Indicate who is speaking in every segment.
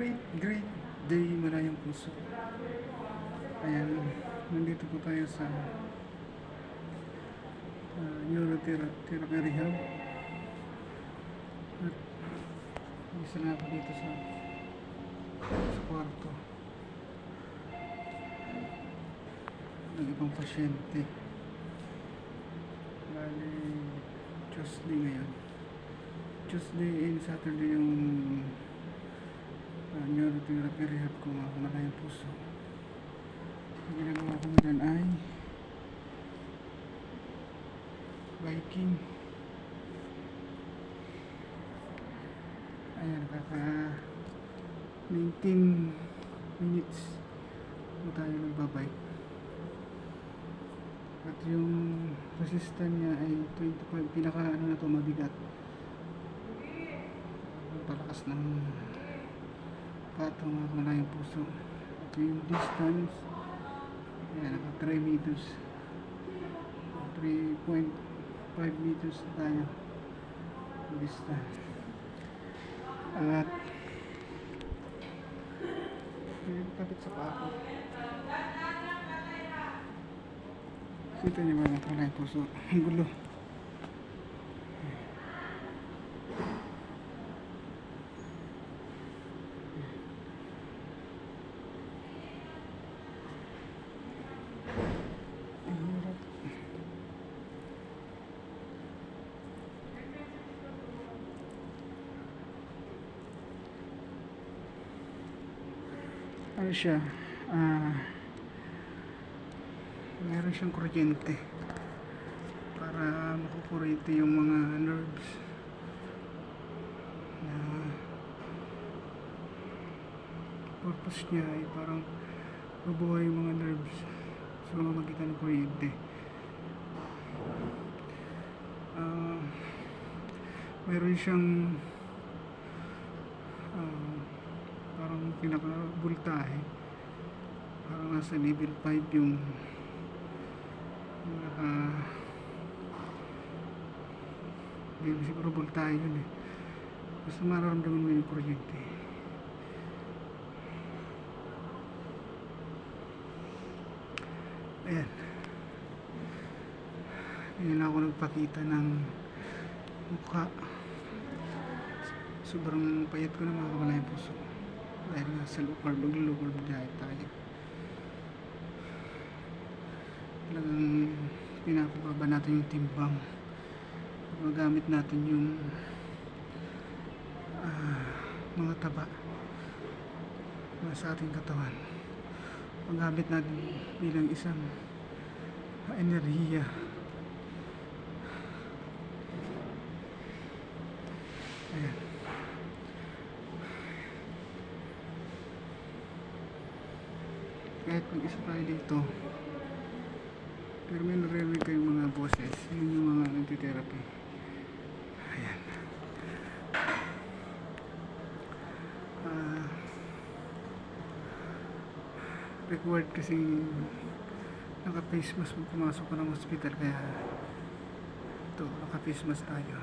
Speaker 1: great, great day malayang puso. Ayan, nandito po tayo sa uh, Neurotherapy Rehab. At isa na ako dito sa sa kwarto. Ng ibang pasyente. Bali, Tuesday ngayon. Tuesday and Saturday yung uh, neurotherapy rehab ko mga kamalayang puso. Ang ginagawa ko dyan ay biking. Ayan, kaka 19 minutes po tayo nagbabike. At yung resistant niya ay 25, pinaka ano na to mabigat. Palakas ng pato mga malayang puso. At yung distance, ayan, naka 3 meters. 3.5 meters tayo. Distance. At kapit sa paa ko. Kita niyo ba mga malayang puso? Ang gulo. Ano siya? Ah, meron siyang kuryente para makukurente yung mga nerves na purpose niya ay parang mabuhay yung mga nerves sa mga magitan ng kuryente Ah, meron siyang ah, parang pinaka-voltahe parang nasa level 5 yung naka hindi siguro voltahe yun eh. Basta mararamdaman mo yung kuryente. Ayan. Ngayon ako nagpakita ng mukha. Sobrang payat ko na mga kamalay puso dahil nga sa lugar lugar biyahe tayo. Talagang pinapababa natin yung timbang. Magamit natin yung ah, mga taba na sa ating katawan. Magamit natin bilang isang ah, enerhiya kahit mag isa tayo dito pero may naririnig kayong mga boses. Yun yung mga nagtitherapy. Ayan. Ah required kasing naka face mask pag pumasok ka ng hospital kaya ito naka face mask tayo.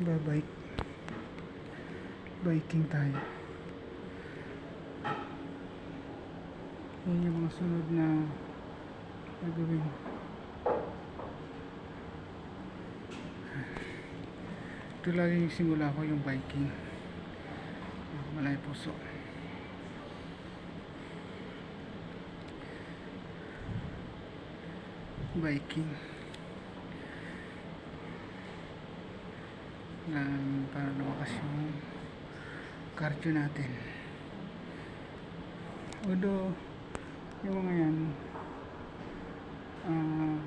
Speaker 1: Babike biking tayo. Yan yung mga sunod na gagawin. Ito lagi yung simula ko yung biking. Malay puso. Biking. Um, para lumakas yung cardio natin. Although yung mga yan ah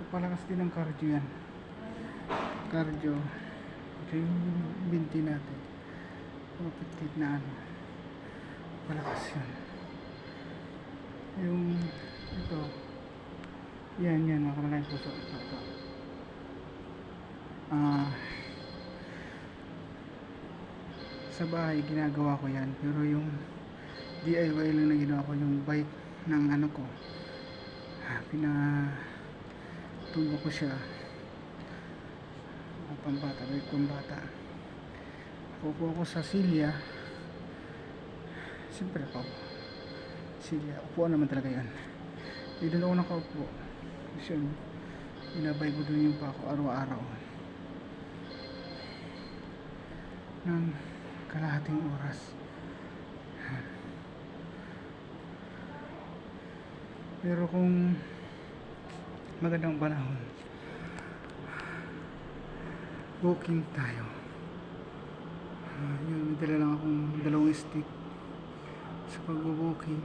Speaker 1: papalakas din ng cardio yan. Cardio ito yung binti natin. Mapitit na ano palakas yun. Yung ito yan yan mga kamalang puso. Ito ito. Ah sa bahay ginagawa ko yan. Pero yung DIY lang na ginawa ko yung bike ng ano ko pina tumba ko siya. Pambata may pambata. Upo ako sa silya. Siyempre ako silya upuan naman talaga yan. Hindi doon ako nakaupo. Kasi yun inabay ko doon yung pa ako araw-araw. Ng kalahating oras. Pero kung magandang panahon walking tayo. Ah, yun, may dala lang akong dalawang stick sa pag-walking.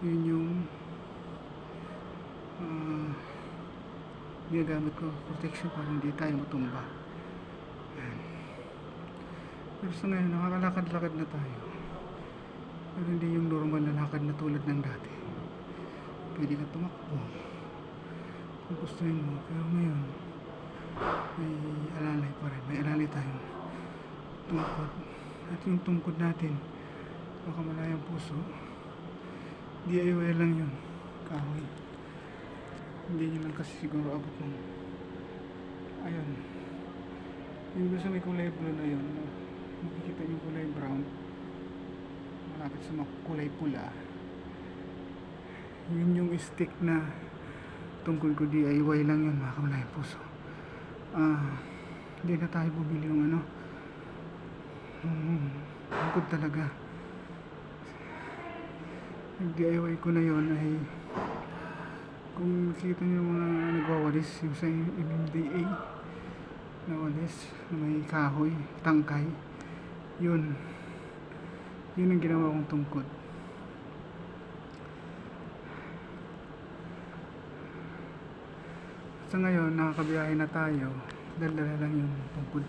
Speaker 1: Yun yung ah, ginagamit ko. Protection para hindi tayo matumba. Pero sa ngayon nakakalakad-lakad na tayo. Pero hindi yung normal na lakad na tulad ng dati. Pwede ka tumakbo. Kung gustuin mo pero ngayon may alalay pa rin. May alalay tayong tungkod. At yung tungkod natin baka malayang puso. DIY lang yun. Kahoy. Hindi nyo lang kasi siguro abot ng ayun. Yung sa may kulay blue na yun makikita yung kulay brown malapit sa kulay pula. Yun yung stick na tungkol ko DIY lang yun mga kamalayang puso. Ah hindi na tayo bumili yung ano. Hmm, tungkod talaga. Yung DIY ko na yon ay kung nakita niyo mga nagwawalis yung sa MMDA na walis na may kahoy, tangkay yun. Yun ang ginawa kong tungkod sa ngayon nakakabiyahe na tayo. Dala lang yung tungkod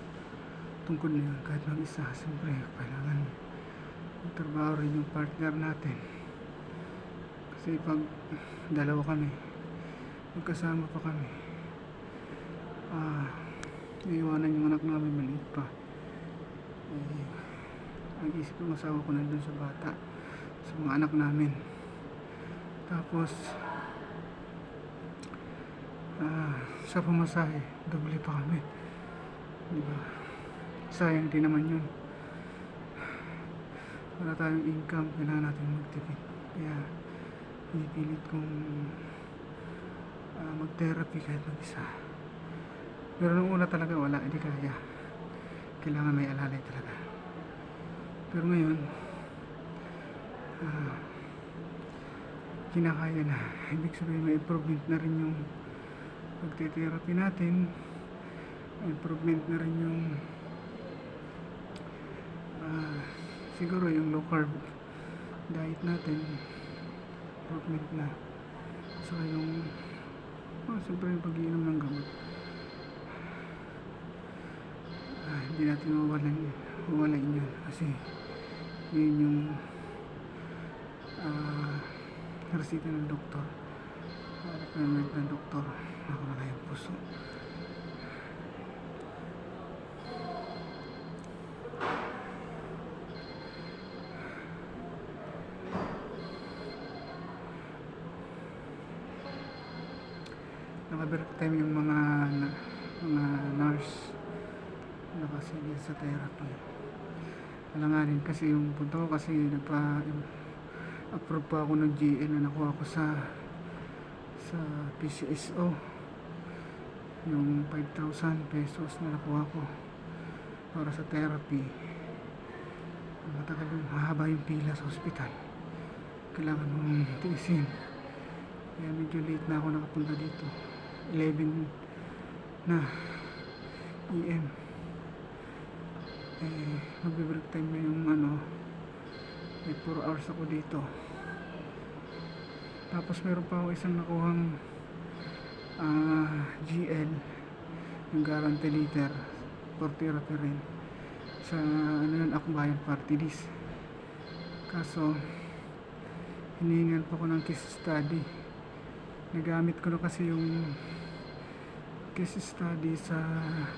Speaker 1: tungkod na yun. Kahit mag isa siyempre kailangan magtrabaho rin yung partner natin. Kasi pag dalawa kami magkasama pa kami ah iiwanan yung anak namin maliit pa eh, ang isip ng asawa ko nandun sa bata sa mga anak namin. Tapos ah, sa pamasahe doble pa kami. Di ba? Sayang din naman yun. Wala tayong income kailangan natin magtipid. Kaya pinipilit kong ah, mag-therapy kahit mag isa pero nung una talaga wala hindi kaya. Kailangan may alalay talaga pero ngayon ah, kinakaya na. Ibig sabihin may improvement na rin yung pagte-therapy natin. Improvement na rin yung ah, siguro yung low carb diet natin. Improvement na. Saka yung oh, siyempre yung pag-iinom ng gamot. Ah, hindi natin mawalan mawalan yun. Kasi yun yung ah, resita ng doktor. Ah, requirement ng doktor. Ako na yung puso. Nakabirk time yung mga mga nurse. Nakasigil sa therapy alanganin kasi yung punto ko kasi nagpa approve pa ako ng GL na nakuha ko sa sa PCSO yung 5,000 pesos na nakuha ko para sa therapy. Matagal yung mahaba yung pila sa ospital kailangan mong tiisin. Kaya medyo late na ako nakapunta dito. 11 na EM eh magbe-break time na yung ano. May 4 hours ako dito. Tapos meron pa ako isang nakuhang ah, GL yung guarantee liter for therapy rin sa ano yun Akbayan Party List. Kaso hinihingan pa ko ng case study. Nagamit ko na kasi yung case study sa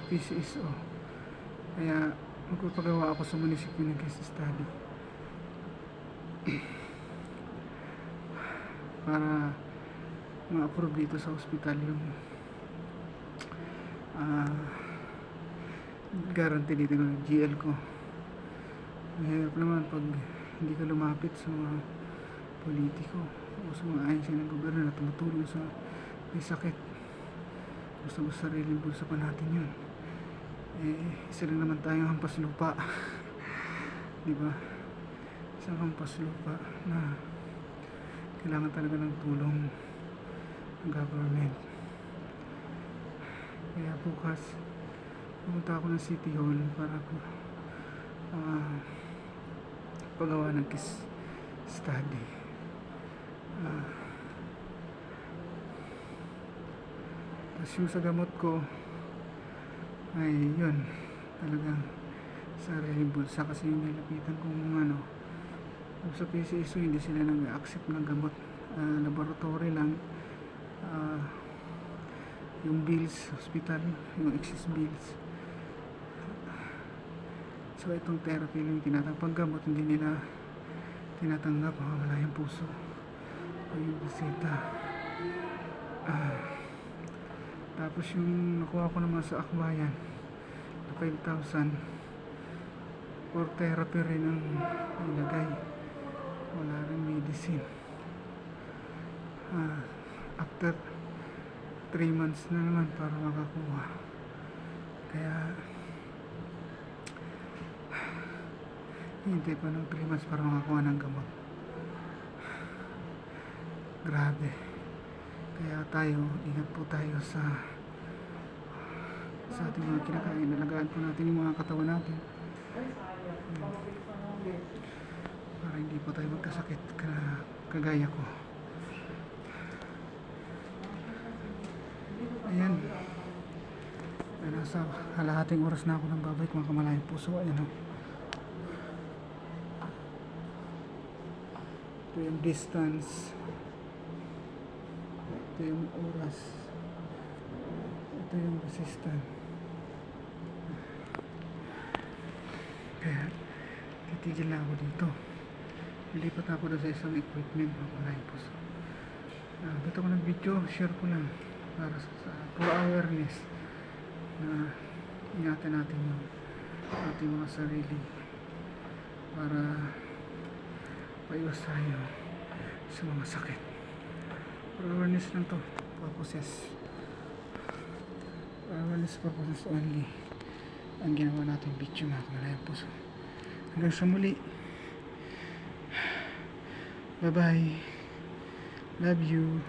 Speaker 1: PCSO kaya magpapagawa ako sa munisipyo ng case study para ma-approve dito sa hospital yung ah guarantee dito ng GL ko. Mahirap naman pag hindi ka lumapit sa mga politiko o sa mga ahensya ng gobyerno na tumutulong sa may sakit. Basta basta sariling bulsa pa natin yun eh isa lang naman tayong hampas lupa. Di ba? Isang hampas lupa na kailangan talaga ng tulong ng government. Kaya bukas pumunta ako ng City Hall para po ah, pagawa ng case study. Ah. tapos yung sa gamot ko ay yun. Talagang sariling bulsa kasi yung nilapitan kong ano sa PCSO hindi sila nag-accept ng gamot. Ah, laboratory lang. Ah, yung bills hospital yung excess bills. So itong therapy lang yung tinatanggap pag gamot hindi nila tinatanggap. Makawala yung puso. O yung bisita. Ah, tapos yung nakuha ko naman sa akbayan na 5,000 for therapy rin ang ilagay wala rin medicine. Ah, after 3 months na naman para makakuha. Kaya hintay pa ng 3 months para makakuha ng gamot. Grabe kaya tayo ingat po tayo sa sa ating mga kinakain. Nalagaan po natin yung mga katawan natin. Para hindi po tayo magkasakit ka, kagaya ko. Ayan. Ay nasa halahating oras na ako ng babalik mga kamalayang puso ayan o ito yung distance ito yung oras. Ito yung resistance. Kaya titigil na ako dito. Lilipat ako na sa isang equipment mga kamalayang puso uh, ba't ako ng video share ko lang para sa, sa for awareness na ingatan natin yung ating mga sarili para paiwas tayo sa mga sakit awareness lang to. Purposes. Awareness purposes only. Ang ginawa natin video mga kamalayang puso. Hanggang sa muli. Bye bye love you